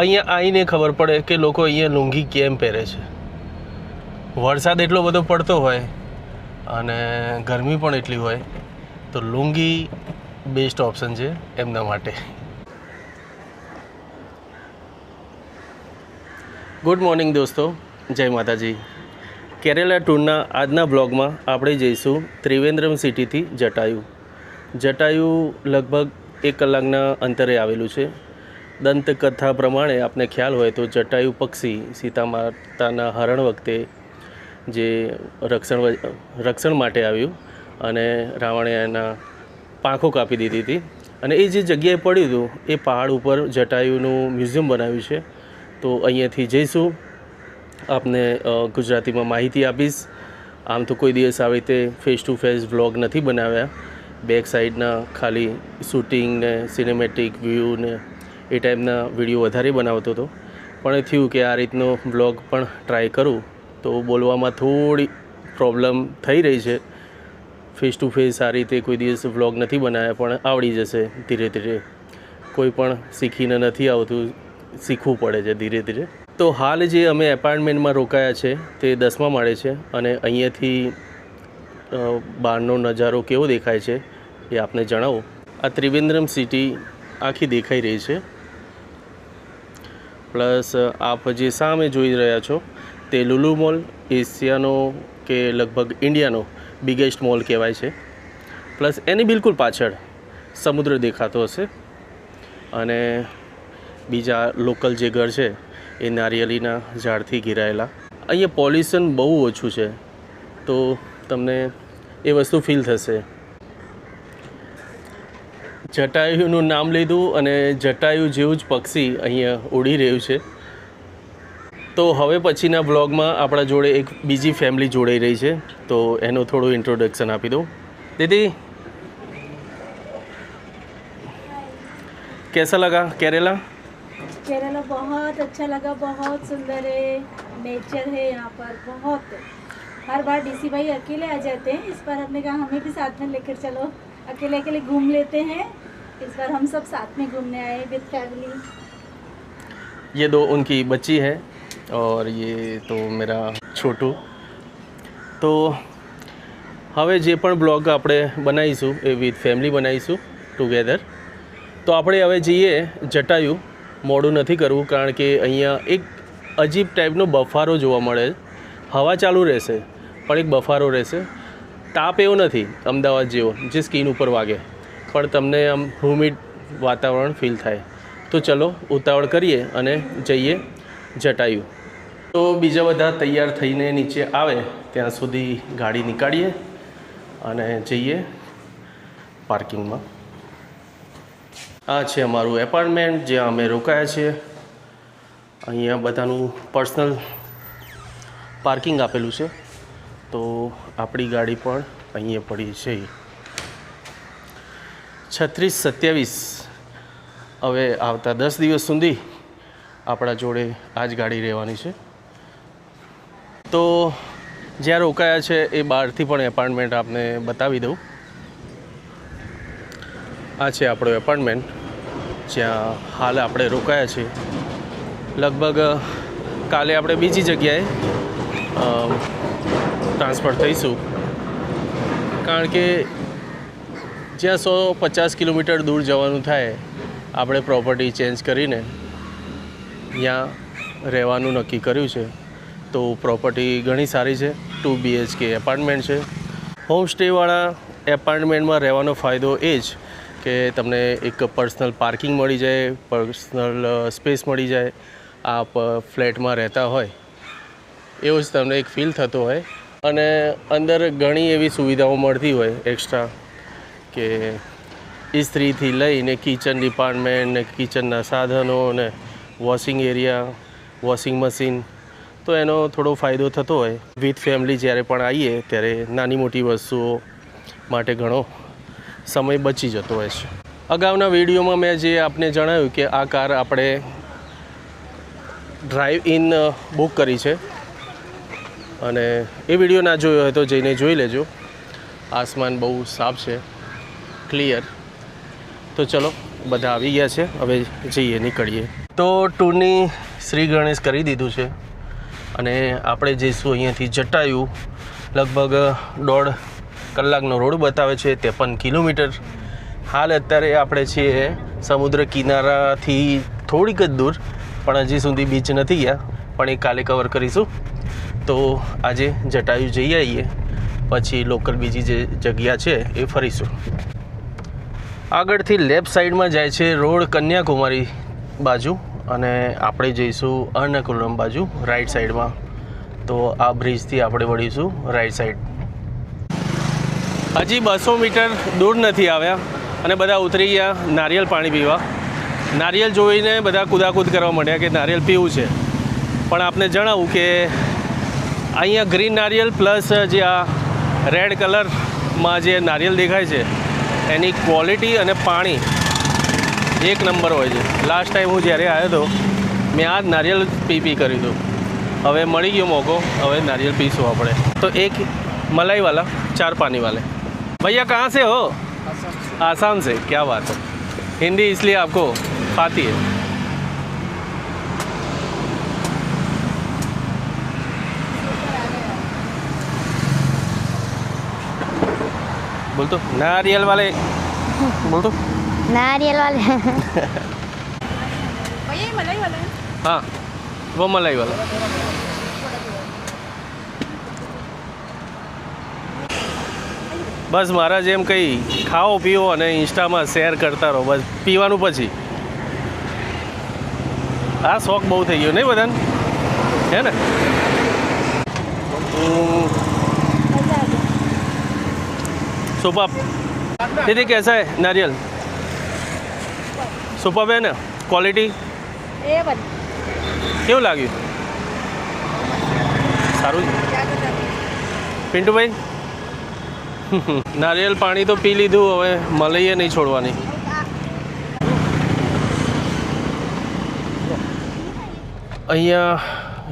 અહીંયા આવીને ખબર પડે કે લોકો અહીંયા લુંગી કેમ પહેરે છે. વરસાદ એટલો બધો પડતો હોય અને ગરમી પણ એટલી હોય, તો લુંગી બેસ્ટ ઓપ્શન છે એમના માટે. ગુડ મોર્નિંગ દોસ્તો, જય માતાજી. કેરેલા ટૂરના આજના બ્લોગમાં આપણે જઈશું ત્રિવેન્દ્રમ સિટીથી જટાયુ. જટાયુ લગભગ એક કલાકના અંતરે આવેલું છે. દંતકથા પ્રમાણે આપને ખ્યાલ હોય તો જટાયુ પક્ષી સીતા માતાના હરણ વખતે જે રક્ષણ રક્ષણ માટે આવ્યું અને રાવણે એના પાંખો કાપી દીધી હતી. અને એ જે જગ્યાએ પડ્યું હતું, એ પહાડ ઉપર જટાયુનું મ્યુઝિયમ બનાવ્યું છે. તો અહીંયાથી જઈશું. આપને ગુજરાતીમાં માહિતી આપીશ. આમ તો કોઈ દિવસ આવી રીતે ફેસ ટુ ફેસ વ્લોગ નથી બનાવ્યા. બેક સાઈડના ખાલી શૂટિંગ ને સિનેમેટિક વ્યૂ ને એ ટાઈપના વીડિયો વધારે બનાવતો હતો. પણ એ થયું કે આ રીતનો વ્લોગ પણ ટ્રાય કરું તો બોલવામાં થોડી પ્રોબ્લેમ થઈ રહી છે. ફેસ ટુ ફેસ આ રીતે કોઈ દિવસ વ્લોગ નથી બનાવ્યા પણ આવડી જશે ધીરે ધીરે. કોઈ પણ શીખીને નથી આવતું, શીખવું પડે છે ધીરે ધીરે. તો હાલ જે અમે એપાર્ટમેન્ટમાં રોકાયા છે તે દસમા માળે છે અને અહીંયાથી બહારનો નજારો કેવો દેખાય છે એ આપને જણાવો. આ ત્રિવેન્દ્રમ સિટી આખી દેખાઈ રહી છે. પ્લસ, આપ જે સામે જોઈ રહ્યા છો, તે લુલુ મોલ, એશિયાનો કે લગભગ ઇન્ડિયાનો બિગેસ્ટ મોલ કહેવાય છે. પ્લસ, એની બિલકુલ પાછળ સમુદ્ર દેખાતો હશે. અને બીજા લોકલ જે ઘર છે, એ નારિયેળીના ઝાડથી ઘેરાયેલા. અહીંયા પોલ્યુશન બહુ ઓછું છે. તો તમને એ વસ્તુ ફીલ થશે. જટાયુનું નામ લીધું અને જટાયુ જેવું જ પક્ષી અહીંયા ઉડી રહ્યું છે તો હવે પછીના બ્લોગમાં આપણા જોડે એક બીજી ફેમિલી જોડાઈ રહી છે તો એનું થોડું ઇન્ટ્રોડક્શન આપી દઉં દીદી कैसा लगा केरला केरला बहुत अच्छा लगा बहुत सुंदर है नेचर है यहाँ पर बहुत हर बार डीसी भाई अकेले आ जाते हैं इस बार हमने कहा हमें भी साथ में लेकर चलो अकेले अकेले घूम लेते हैं इस बार हम सब साथ में घूमने आए विद फैमिली ये दो उनकी बच्ची है और ये तो मेरा छोटू તો હવે જે પણ બ્લોગ આપણે બનાવીશું એ વિથ ફેમિલી બનાવીશું ટુગેધર તો આપણે હવે જઈએ જટાયુ મોડું નથી કરવું કારણ કે અહીંયા એક અજીબ ટાઈપનો બફારો જોવા મળે હવા ચાલુ રહેશે પણ એક બફારો રહેશે તાપ એવો નથી અમદાવાદ જેવો જે સ્કિન ઉપર વાગે પણ તમને આમ હ્યુમિડ વાતાવરણ ફીલ થાય. તો ચલો, ઉતાવળ કરીએ અને જઈએ જટાયું. તો બીજા બધા તૈયાર થઈને નીચે આવે, ત્યાં સુધી ગાડી નીકાળીએ અને જઈએ પાર્કિંગમાં. આ છે અમારું એપાર્ટમેન્ટ જ્યાં અમે રોકાયા છીએ. અહીંયા બધાનું પર્સનલ પાર્કિંગ આપેલું છે. તો આપણી ગાડી પણ અહીંયા પડી છે. છત્રીસ સત્યાવીસ. હવે આવતા દસ દિવસ સુધી આપણા જોડે આ જ ગાડી રહેવાની છે. તો જ્યાં રોકાયા છે એ બહારથી પણ એપાર્ટમેન્ટ આપને બતાવી દઉં. આ છે આપણો એપાર્ટમેન્ટ, જ્યાં હાલ આપણે રોકાયા છે લગભગ, કાલે આપણે બીજી જગ્યાએ ટ્રાન્સફર થઈશું. કારણ કે જ્યાં સો પચાસ કિલોમીટર દૂર જવાનું થાય, આપણે પ્રોપર્ટી ચેન્જ કરીને ત્યાં રહેવાનું નક્કી કર્યું છે. તો પ્રોપર્ટી ઘણી સારી છે ટુ બીએચકે એપાર્ટમેન્ટ છે. હોમસ્ટેવાળા એપાર્ટમેન્ટમાં રહેવાનો ફાયદો એ જ કે તમને એક પર્સનલ પાર્કિંગ મળી જાય પર્સનલ સ્પેસ મળી જાય, આપ ફ્લેટમાં રહેતા હોય. એવો જ તમને એક ફીલ થતો હોય. અને અંદર ઘણી એવી સુવિધાઓ મળતી હોય એક્સ્ટ્રા કે ઇસ્ત્રીથી લઈને કિચન ડિપાર્ટમેન્ટ ને કિચનના સાધનો ને વોશિંગ એરિયા વોશિંગ મશીન તો એનો થોડો ફાયદો થતો હોય. વિથ ફેમિલી જ્યારે પણ આવીએ, ત્યારે નાની મોટી વસ્તુઓ માટે ઘણો સમય બચી જતો હોય છે. અગાઉના વિડીયોમાં મેં જે આપને જણાવ્યું કે આ કાર આપણે ડ્રાઈવ ઇન બુક કરી છે. અને એ વીડિયો ના જોયો હોય તો જઈને જોઈ લેજો. આસમાન બહુ સાફ છે. ક્લિયર તો ચલો, બધા આવી ગયા છે. હવે જઈએ, નીકળીએ. તો ટૂરની શ્રી ગણેશ કરી દીધું છે. અને આપણે જઈશું અહીંયાથી જટાયું. લગભગ દોઢ કલાકનો રોડ બતાવે છે, ત્રેપન કિલોમીટર. હાલ અત્યારે આપણે છીએ સમુદ્ર કિનારાથી થોડીક જ દૂર, પણ હજી સુધી બીચ નથી ગયા. પણ એ કાલે કવર કરીશું. તો આજે જટાયુ જઈ આવીએ. પછી લોકલ બીજી જે જગ્યા છે, એ ફરીશું. આગળથી લેફ્ટ સાઈડમાં જાય છે રોડ કન્યાકુમારી બાજુ અને આપણે જઈશું અર્નકુલમ બાજુ રાઈટ સાઈડમાં તો આ બ્રિજથી આપણે વળીશું રાઈટ સાઈડ હજી બસો મીટર દૂર નથી આવ્યા અને બધા ઉતરી ગયા નારિયેલ પાણી પીવા. નારિયેલ જોઈને બધા કુદાકૂદ કરવા માંડ્યા કે નારિયેલ પીવું છે. પણ આપને જણાવું કે અહીંયા ગ્રીન નારિયેલ પ્લસ જે આ રેડ કલરમાં જે નારિયેલ દેખાય છે એની ક્વોલિટી અને પાણી એક નંબર હોય છે લાસ્ટ ટાઈમ હું જ્યારે આવ્યો હતો મેં આ જ નારિયેલ પી પી કર્યું હતું હવે મળી ગયો મોકો હવે नारियल पीसो આપણે તો એક मलाई वाला चार पानी वाले भैया कहाँ से हो आसाम से क्या बात है हिंदी इसलिए आपको आती है बोल तो नारियल वाले बोल तो नारियल वाले भैया ये मलाई वाला है हाँ वो मलाई वाला બસ મારા જેમ કંઈ ખાઓ પીઓ અને ઇન્સ્ટામાં શેર કરતા રહો બસ પીવાનું પછી આ શોખ બહુ થઈ ગયો નહીં બધાને હે ને सुपब दीदी कैसा है नारियल सुपब है ને ક્વોલિટી ए बन કેવું લાગ્યું સારું છે क्या करता પિન્ટુભાઈ નારિયેલ પાણી તો પી લીધું હવે મલાઈએ નહીં છોડવાની અહીંયા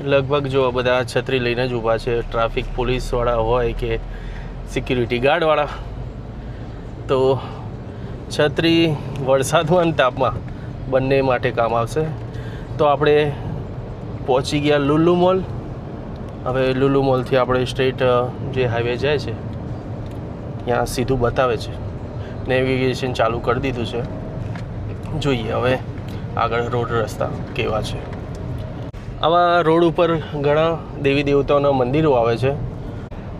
લગભગ જો બધા છત્રી લઈને જ ઊભા છે ટ્રાફિક પોલીસવાળા હોય કે સિક્યુરિટી ગાર્ડવાળા તો છત્રી વરસાદમાં અને તાપમાં બંને માટે કામ આવશે. તો આપણે પહોંચી ગયા લુલ્લુ મોલ. હવે લુલુ મોલથી આપણે સ્ટ્રેટ જે હાઈવે જાય છે, ત્યાં સીધું બતાવે છે. નેવિગેશન ચાલુ કરી દીધું છે. જોઈએ હવે આગળ રોડ રસ્તા કેવા છે. આવા રોડ ઉપર ઘણા દેવી દેવતાઓના મંદિરો આવે છે.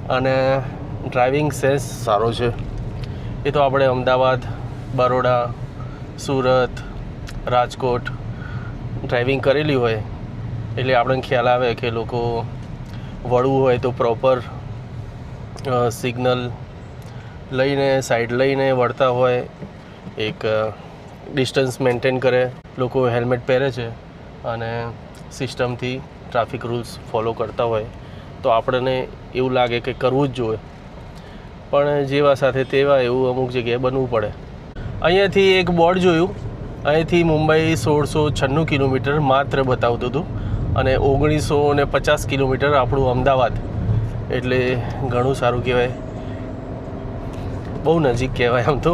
અને ડ્રાઇવિંગ સેન્સ સારો છે. એ તો આપણે અમદાવાદ, બરોડા, સુરત, રાજકોટ ડ્રાઇવિંગ કરેલી હોય, એટલે આપણને ખ્યાલ આવે કે લોકો વળવું હોય તો પ્રોપર સિગ્નલ લઈને સાઈડ લઈને વળતા હોય, એક ડિસ્ટન્સ મેન્ટેન કરે. લોકો હેલ્મેટ પહેરે છે અને સિસ્ટમથી ટ્રાફિક રૂલ્સ ફોલો કરતા હોય. તો આપણને એવું લાગે કે કરવું જ જોઈએ. પણ જેવા સાથે તેવા એવું અમુક જગ્યાએ બનવું પડે. અહીંયાથી એક બોર્ડ જોયું. અહીંથી મુંબઈ સોળસો છન્નું કિલોમીટર માત્ર બતાવતું હતું અને ઓગણીસો ને પચાસ કિલોમીટર આપણું અમદાવાદ. એટલે ઘણું સારું કહેવાય. બહુ નજીક કહેવાય આમ તો.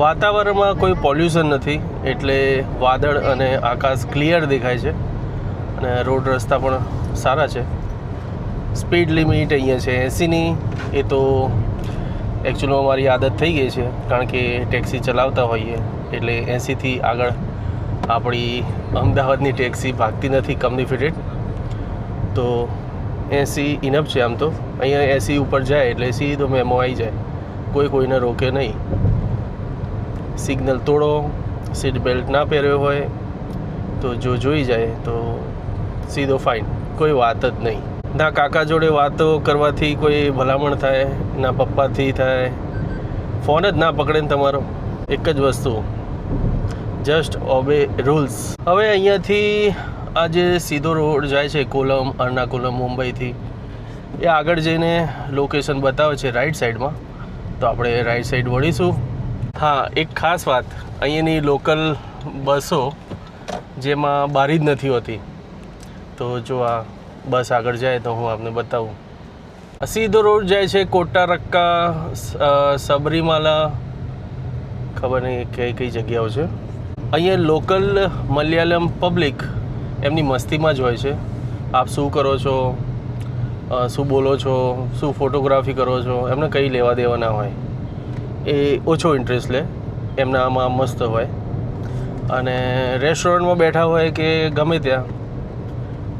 વાતાવરણમાં કોઈ પોલ્યુશન નથી, એટલે વાદળ અને આકાશ ક્લિયર દેખાય છે અને રોડ રસ્તા પણ સારા છે. સ્પીડ લિમિટ અહીંયા છે એંસીની. એ તો એકચ્યુઅલમાં મારી આદત થઈ ગઈ છે, કારણ કે ટેક્સી ચલાવતા હોઈએ, એટલે એંસીથી આગળ આપણી અમદાવાદની ટેક્સી ભાગતી નથી કમની ફિટેડ તો એંસી ઇનફ છે આમ તો. અહીંયા એંસી ઉપર જાય એટલે સીધો મેમો આવી જાય. કોઈ કોઈને રોકે નહીં. સિગ્નલ તોડો સીટ બેલ્ટ ના પહેર્યો હોય, તો જો જોઈ જાય, તો સીધો ફાઇન કોઈ વાત જ નહીં. ના, કાકા જોડે વાતો કરવાથી કોઈ ભલામણ થાય, ના પપ્પાથી થાય. ફોન જ ના પકડે ને તમારો. એક જ વસ્તુ. જસ્ટ ઓબે રૂલ્સ હવે અહીંયાથી આ જે સીધો રોડ જાય છે કોલમ, અર્નાકુલમ, મુંબઈથી. એ આગળ જઈને લોકેશન બતાવે છે રાઈટ સાઈડમાં તો આપણે રાઈટ સાઈડ વળીશું. હા, એક ખાસ વાત. અહીંયાની લોકલ બસો જેમાં બારી જ નથી હોતી. તો જો આ બસ આગળ જાય તો હું આપને બતાવું. સીધો રોડ જાય છે કોટા રક્કા સબરીમાલા. ખબર નહીં કઈ કઈ જગ્યાઓ છે. અહીંયા લોકલ મલયાલમ પબ્લિક એમની મસ્તીમાં જ હોય છે. આપ શું કરો છો? શું બોલો છો? શું ફોટોગ્રાફી કરો છો? એમને કંઈ લેવા દેવા ના હોય. એ ઓછો ઇન્ટરેસ્ટ લે. એમના આમાં મસ્ત હોય. અને રેસ્ટોરન્ટમાં બેઠા હોય કે ગમે ત્યાં.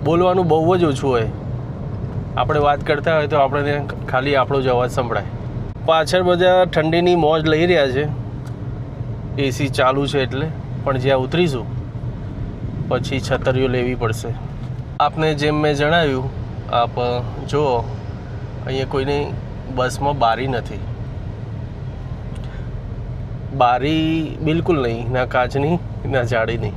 બોલવાનું બહુ જ ઓછું હોય. આપણે વાત કરતા હોય તો આપણને ખાલી આપણો જ અવાજ સંભળાય. પાછળ બધા ઠંડીની મોજ લઈ રહ્યા છે. એસી ચાલુ છે એટલે, પણ જ્યાં ઉતરીશું, પછી છતરીઓ લેવી પડશે. આપને જેમ મેં જણાવ્યું, આપ જુઓ અહીંયા કોઈની બસમાં બારી નથી. બારી બિલકુલ નહીં, ના કાચની, ના જાળીની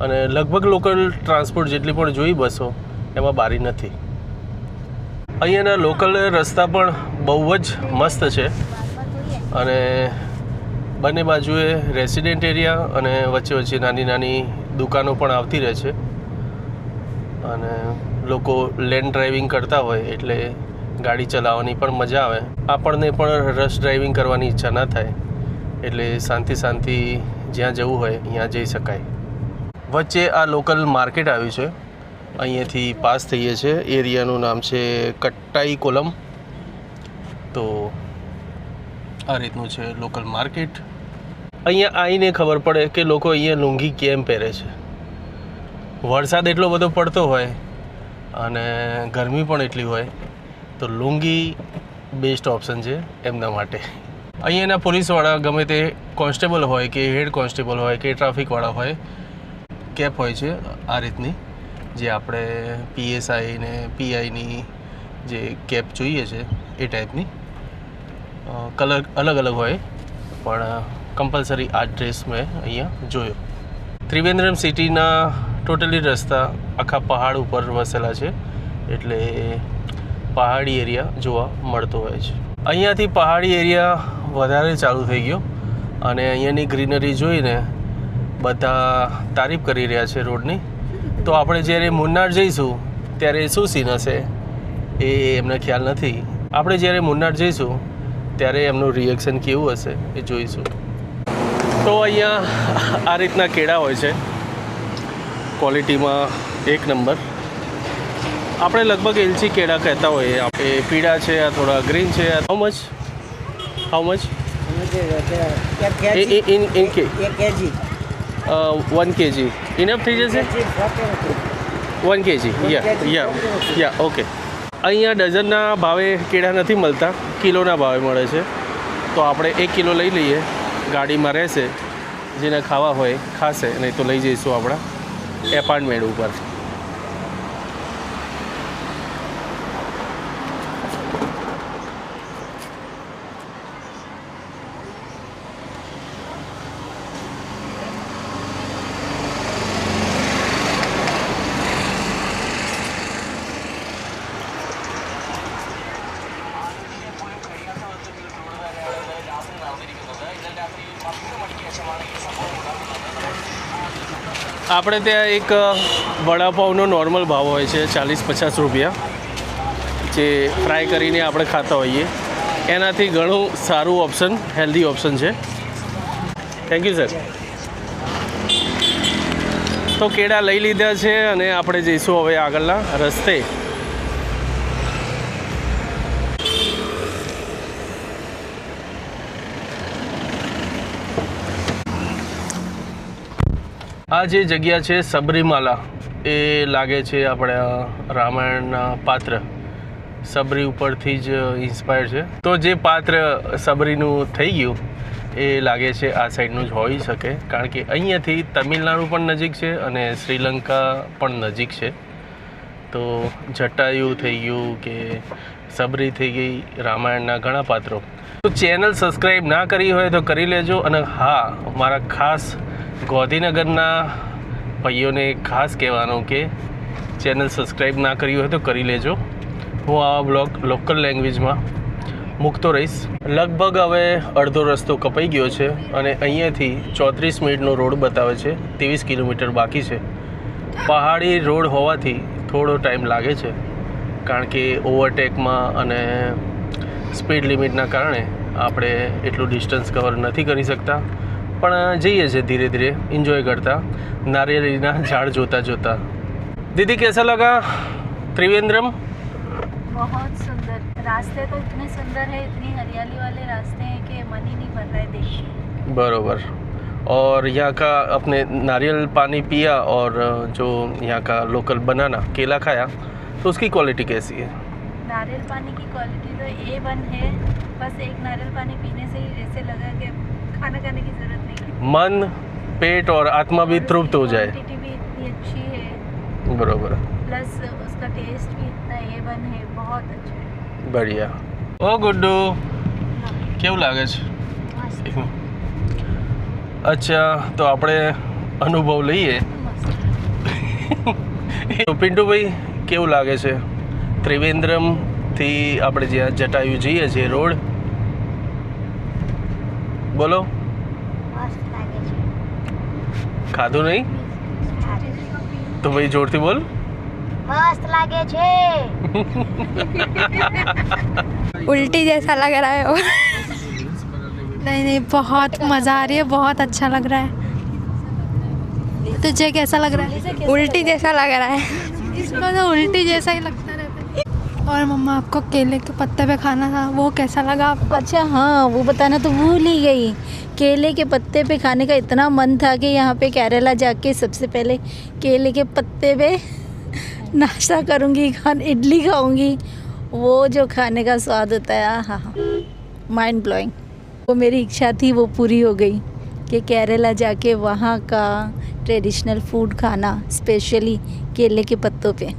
અને લગભગ લોકલ ટ્રાન્સપોર્ટ જેટલી પણ જોઈ બસો, એમાં બારી નથી. અહીંયાના લોકલ રસ્તા પણ બહુ જ મસ્ત છે. અને બંને બાજુએ રેસિડેન્ટ એરિયા અને વચ્ચે વચ્ચે નાની નાની દુકાનો પણ આવતી રહે છે. અને લોકો લેન્ડ ડ્રાઇવિંગ કરતા હોય એટલે ગાડી ચલાવવાની પણ મજા આવે. આપણને પણ રશ ડ્રાઇવિંગ કરવાની ઈચ્છા ના થાય. એટલે શાંતિ શાંતિ જ્યાં જવું હોય, ત્યાં જઈ શકાય. વચ્ચે આ લોકલ માર્કેટ આવ્યું છે. અહીંયાથી પાસ થઈએ છીએ એરિયાનું નામ છે કટ્ટાઈ કોલમ. તો આ રીતનું છે લોકલ માર્કેટ. અહીંયા આવીને ખબર પડે કે લોકો અહીંયા લુંગી કેમ પહેરે છે. વરસાદ એટલો બધો પડતો હોય અને ગરમી પણ એટલી હોય, તો લુંગી બેસ્ટ ઓપ્શન છે એમના માટે. અહીંયાના પોલીસવાળા ગમે તે કોન્સ્ટેબલ હોય કે હેડ કોન્સ્ટેબલ હોય કે ટ્રાફિકવાળા હોય કેપ હોય છે આ રીતની, જે આપણે પીએસઆઈ ને પીઆઈની જે કેપ જોઈએ છે, એ ટાઈપની. કલર અલગ અલગ હોય, પણ કમ્પલસરી આ ડ્રેસ મેં અહીંયા જોયો. ત્રિવેન્દ્રમ સિટીના ટોટલી રસ્તા આખા પહાડ ઉપર વસેલા છે, એટલે પહાડી એરિયા જોવા મળતો હોય છે. અહીંયાથી પહાડી એરિયા વધારે ચાલુ થઈ ગયો, અને અહીંયાની ગ્રીનરી જોઈને બધા તારીફ કરી રહ્યા છે રોડની. તો આપણે જ્યારે મુન્નાર જઈશું ત્યારે શું સીન હશે? એ એમને ખ્યાલ નથી. આપણે જ્યારે મુન્નાર જઈશું ત્યારે એમનું રિએક્શન કેવું હશે એ જોઈશું. તો અહીંયા આ રીતના કેળા હોય છે. ક્વોલિટીમાં એક નંબર આપણે લગભગ એલચી કેળા કહેતા હોઈએ. એ પીળા છે આ થોડા ગ્રીન છે. How much how much in in કે વન કેજી ઇનફ થઈ જશે? One kg yeah yeah yeah okay અહીંયા ડઝનના ભાવે કેળા નથી મળતા. કિલોના ભાવે મળે છે. તો આપણે એક કિલો લઈ લઈએ. ગાડીમાં રહેશે. જેને ખાવા હોય, ખાશે. નહીં તો લઈ જઈશું આપણા એપાર્ટમેન્ટ ઉપર. આપણે ત્યાં એક વડાપાઉંનો નોર્મલ ભાવ હોય છે ચાલીસ પચાસ રૂપિયા, જે ફ્રાય કરીને આપણે ખાતા હોઈએ. એનાથી ઘણું સારું ઓપ્શન હેલ્ધી ઓપ્શન છે. થેન્ક યુ સર તો કેળા લઈ લીધા છે અને આપણે જઈશું હવે આગળના રસ્તે. આ જે જગ્યા છે સબરીમાલા, એ લાગે છે આપણે રામાયણના પાત્ર. સબરી ઉપરથી જ ઇન્સ્પાયર છે. તો જે પાત્ર સબરીનું થઈ ગયું, એ લાગે છે આ સાઈડનું જ હોઈ શકે. કારણ કે અહીંયાથી તમિલનાડુ પણ નજીક છે અને શ્રીલંકા પણ નજીક છે. તો જટાયુ થઈ ગયું કે સબરી થઈ ગઈ, રામાયણના ઘણા પાત્રો. તો ચેનલ સબસ્ક્રાઈબ ના કરી હોય તો કરી લેજો અને હા, મારા ખાસ ગોધીનગરના ભાઈઓને ખાસ કહેવાનું કે ચેનલ સબસ્ક્રાઈબ ના કરી હોય તો કરી લેજો. હું આવા બ્લોગ લોકલ લેંગ્વેજમાં મૂકતો રહીશ. લગભગ હવે અડધો રસ્તો કપાઈ ગયો છે અને અહીંયાથી ચોત્રીસ મિનિટનો રોડ બતાવે છે. ત્રેવીસ કિલોમીટર બાકી છે. પહાડી રોડ હોવાથી થોડો ટાઈમ લાગે છે. કારણ કે ઓવરટેકમાં અને સ્પીડ લિમિટના કારણે આપણે એટલું ડિસ્ટન્સ કવર નથી કરી શકતા. પણ જઈએ છીએ ધીરે ધીરે એન્જોય કરતા નારિયેળીના ઝાડ જોતા જોતા દીદી कैसा लगा त्रिवेंद्रम बहुत सुंदर रास्ते तो इतने सुंदर है इतनी हरियाली वाले रास्ते हैं कि मन ही नहीं भर रहा है देख के बरोबर और यहाँ का अपने नारियल पानी पिया और जो यहाँ का लोकल बनाना केला खाया तो उसकी क्वालिटी कैसी है नारियल पानी की क्वालिटी तो ए वन है बस एक नारियल पानी पीने से ही जैसे लगा कि खाना खाने की जरूरत नहीं है मन पेट और आत्मा भी तृप्त हो जाए क्वांटिटी भी इतनी अच्छी है बरोबर प्लस उसका टेस्ट भी इतना ए वन है बहुत अच्छा है बढ़िया ઓ ગુડ્ડુ કેવું લાગે છે मस्त અચ્છા તો આપણે અનુભવ લઈએ मस्त તો પિન્ટુભાઈ કેવું લાગે છે ત્રિવેન્દ્રમથી આપણે જ્યાં જટાયુ જઈએ છીએ રોડ બોલો मस्त लागे છે ખાધું નહીં તો ભાઈ જોરથી બોલ मस्त लागे છે उल्टी जैसा लग रहा है वो नहीं नहीं बहुत मज़ा आ रही है बहुत अच्छा लग रहा है तुझे कैसा लग रहा है उल्टी जैसा लग रहा है इसको तो उल्टी जैसा ही लगता रहता है और मम्मा आपको केले के पत्ते पे खाना था, वो कैसा लगा आपको अच्छा हाँ वो बताना तो भूल ही गई। केले के पत्ते पे खाने का इतना मन था कि यहाँ पे केरला जाके सबसे पहले केले के पत्ते पे नाश्ता करूँगी, खान, इडली खाऊँगी। वो जो खाने का स्वाद होता है हाँ हाँ माइंड ब्लोइंग वो मेरी इच्छा थी, वो पूरी हो गई कि केरला जाके वहाँ का ट्रेडिशनल फ़ूड खाना स्पेशली केले के पत्तों पे।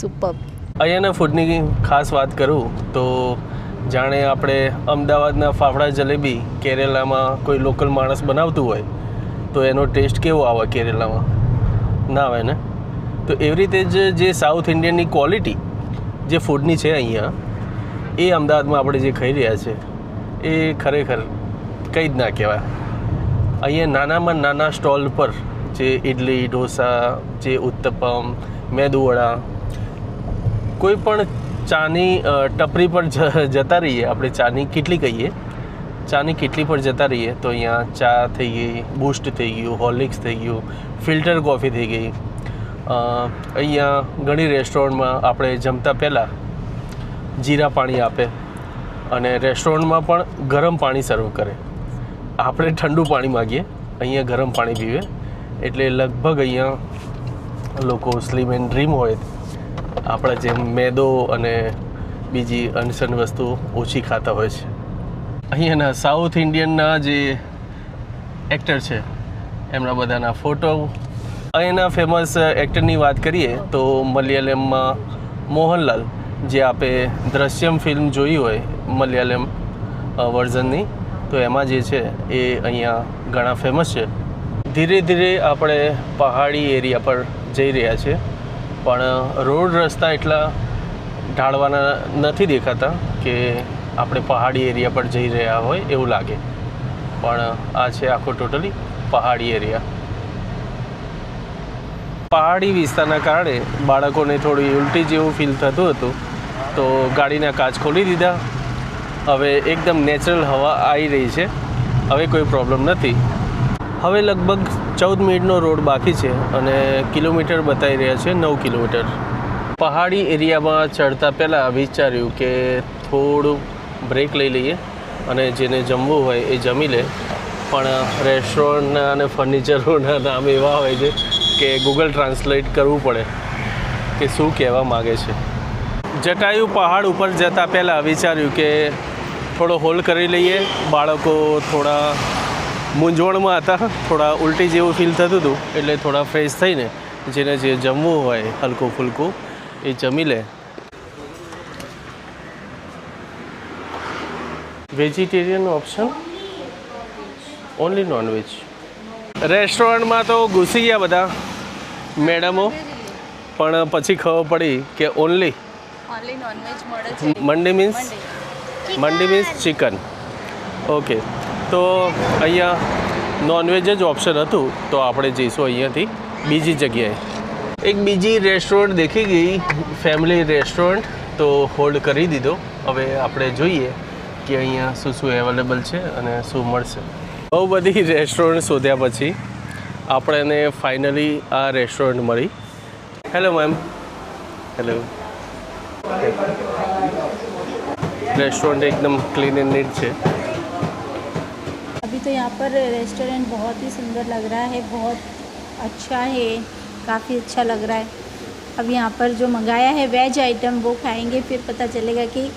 सुपर અહીંયાના ફૂડની ખાસ વાત કરું તો જાણે આપણે અમદાવાદના ફાફડા જલેબી કેરેલામાં કોઈ લોકલ માણસ બનાવતું હોય, તો એનો ટેસ્ટ કેવો આવે કેરેલામાં? ના આવે ને? તો એવી રીતે જ જે સાઉથ ઇન્ડિયનની ક્વોલિટી જે ફૂડની છે અહીંયા, એ અમદાવાદમાં આપણે જે ખાઈ રહ્યા છે, એ ખરેખર કંઈ જ ના કહેવાય. અહીંયા નાનામાં નાના સ્ટોલ પર જે ઇડલી ઢોસા, જે ઉત્તપમ, મેદુવડા કોઈ પણ ચાની ટપરી પર જતા રહીએ. આપણે ચાની કેટલી કહીએ? ચાની કેટલી પર જતા રહીએ? તો અહીંયા ચા થઈ ગઈ, બૂસ્ટ થઈ ગયું, હોર્લિક્સ થઈ ગયું, ફિલ્ટર કોફી થઈ ગઈ. અહીંયા ઘણી રેસ્ટોરન્ટમાં આપણે જમતા પહેલાં જીરા પાણી આપે અને રેસ્ટોરન્ટમાં પણ ગરમ પાણી સર્વ કરે. આપણે ઠંડુ પાણી માગીએ, અહીંયા ગરમ પાણી પીવે. એટલે લગભગ અહીંયા લોકો સ્લીમ એન્ડ ડ્રીમ હોય. આપણા જેમ મેદો અને બીજી અનસન વસ્તુ ઓછી ખાતા હોય છે. અહીંયાના સાઉથ ઇન્ડિયનના જે એક્ટર છે, એમના બધાના ફોટો અહીંયાના ફેમસ એક્ટરની વાત કરીએ તો મલયાલમમાં મોહનલાલ, જે આપે દ્રશ્યમ ફિલ્મ જોઈ હોય, મલયાલમ વર્ઝનની, તો એમાં જે છે એ અહીંયા ઘણા ફેમસ છે. ધીરે ધીરે આપણે પહાડી એરિયા પર જઈ રહ્યા છે. પણ, રોડ રસ્તા એટલા ઢાળવાના નથી દેખાતા કે આપણે પહાડી એરિયા પર જઈ રહ્યા હોય એવું લાગે. પણ, આ છે આખો ટોટલી પહાડી એરિયા. પહાડી વિસ્તારના કારણે બાળકોને થોડી ઉલટી જેવું ફીલ થતું હતું. તો ગાડીના કાચ ખોલી દીધા. હવે એકદમ નેચરલ હવા આવી રહી છે. હવે કોઈ પ્રોબ્લેમ નથી. હવે લગભગ ચૌદ મિનિટનો રોડ બાકી છે અને કિલોમીટર બતાવી રહ્યા છે નવ કિલોમીટર. પહાડી એરિયામાં ચડતા પહેલાં વિચાર્યું કે થોડું બ્રેક લઈ લઈએ અને જેને જમવું હોય એ જમી લે. પણ રેસ્ટોરન્ટના અને ફર્નિચરોના નામ એવા હોય છે કે ગૂગલ ટ્રાન્સલેટ કરવું પડે કે શું કહેવા માગે છે. જટાયુ પહાડ ઉપર જતાં પહેલાં વિચાર્યું કે થોડો હોલ્ડ કરી લઈએ, બાળકો થોડા મૂંઝવણમાં હતા. થોડા ઉલટી જેવું ફીલ થતું હતું. એટલે થોડા ફ્રેશ થઈને જેને જે જમવું હોય હલકું ફૂલકું એ જમી લે. વેજીટેરિયન ઓપ્શન ઓનલી નોનવેજ રેસ્ટોરન્ટમાં તો ઘૂસી ગયા બધા મેડમો. પણ પછી ખબર પડી કે ઓનલી મંડી મીન્સ મંડી મીન્સ ચિકન ઓકે તો અહીંયા નોનવેજ જ ઓપ્શન હતું. તો આપણે જઈશું અહીંયાથી. બીજી જગ્યાએ. એક બીજી રેસ્ટોરન્ટ દેખી ગઈ. ફેમિલી રેસ્ટોરન્ટ તો હોલ્ડ કરી દીધો. હવે આપણે જોઈએ કે અહીંયા શું શું અવેલેબલ છે અને શું મળશે. બહુ બધી રેસ્ટોરન્ટ શોધ્યા પછી આપણને ફાઇનલી આ રેસ્ટોરન્ટ મળી. હેલો મેમ હેલો રેસ્ટોરન્ટ એકદમ ક્લીન એન્ડ નીટ છે. तो यहाँ पर रेस्टोरेंट बहुत ही सुंदर लग रहा है बहुत अच्छा है काफ़ी अच्छा लग रहा है अब यहाँ पर जो मंगाया है वेज आइटम वो खाएंगे फिर पता चलेगा कि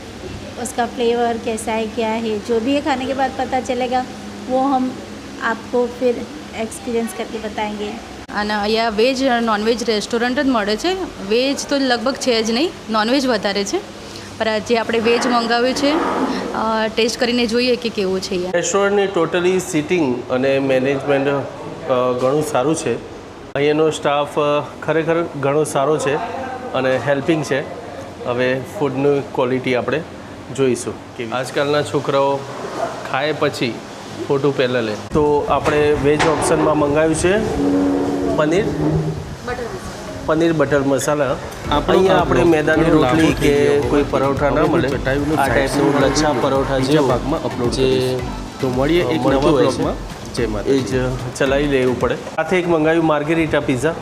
उसका फ्लेवर कैसा है क्या है जो भी है खाने के बाद पता चलेगा वो हम आपको फिर एक्सपीरियंस करके बताएंगे અને અહીંયા વેજ નોનવેજ રેસ્ટોરન્ટ જ મળે છે વેજ તો લગભગ છે જ નહીં નોનવેજ વધારે છે પણ આજે આપણે વેજ મંગાવ્યું છે ટેસ્ટ કરીને જોઈએ કે કેવું છે રેસ્ટોરન્ટની ટોટલી સિટિંગ અને મેનેજમેન્ટ ઘણું સારું છે. અહીંયાનો સ્ટાફ ખરેખર ઘણો સારો છે અને હેલ્પિંગ છે. હવે ફૂડની ક્વોલિટી આપણે જોઈશું. કે આજકાલના છોકરાઓ ખાય પછી ફોટો પહેલાં લે. તો આપણે વેજ ઓપ્શનમાં મંગાવ્યું છે પનીર પનીર બટર મસાલા. અહીંયા આપણે મેદાની રોટલી કે કોઈ પરોઠા ના મળે. આ ટાઈપનું લચ્છા પરોઠા જેવું જે તો મળીએ એક નવા બ્લોગમાં જેમાં એ જ ચલાવી લેવું પડે. સાથે એક મંગાવ્યું માર્ગેરીટા પિઝા.